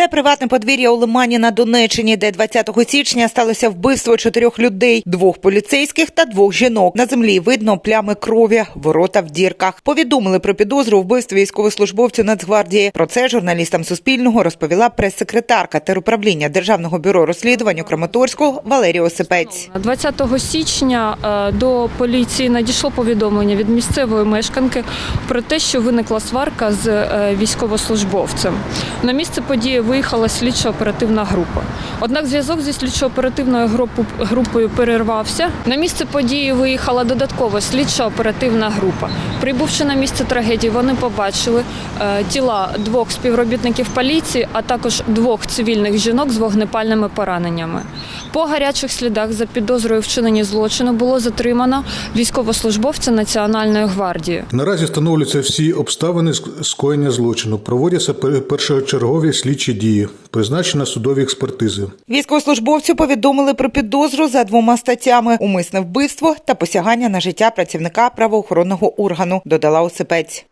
Це приватне подвір'я у Лимані на Донеччині, де 20 січня сталося вбивство чотирьох людей: двох поліцейських та двох жінок. На землі видно плями крові, ворота в дірках. Повідомили про підозру у вбивстві військовослужбовцю Нацгвардії. Про це журналістам Суспільного розповіла прес-секретарка теруправління Державного бюро розслідувань у Краматорську Валерія Осипець. 20 січня е, до поліції надійшло повідомлення від місцевої мешканки про те, що виникла сварка з е, військовослужбовцем. На місце події виїхала слідчо-оперативна група. Однак зв'язок зі слідчо-оперативною групою перервався. На місце події виїхала додаткова слідчо-оперативна група. Прибувши на місце трагедії, вони побачили е, тіла двох співробітників поліції, а також двох цивільних жінок з вогнепальними пораненнями. По гарячих слідах за підозрою вчинення злочину було затримано військовослужбовця Національної гвардії. Наразі встановлюються всі обставини ск- скоєння злочину. Проводяться пер- першочергові слідчі дії, призначена судові експертизи. Військовослужбовцю повідомили про підозру за двома статтями: умисне вбивство та посягання на життя працівника правоохоронного органу. Додала Осипець.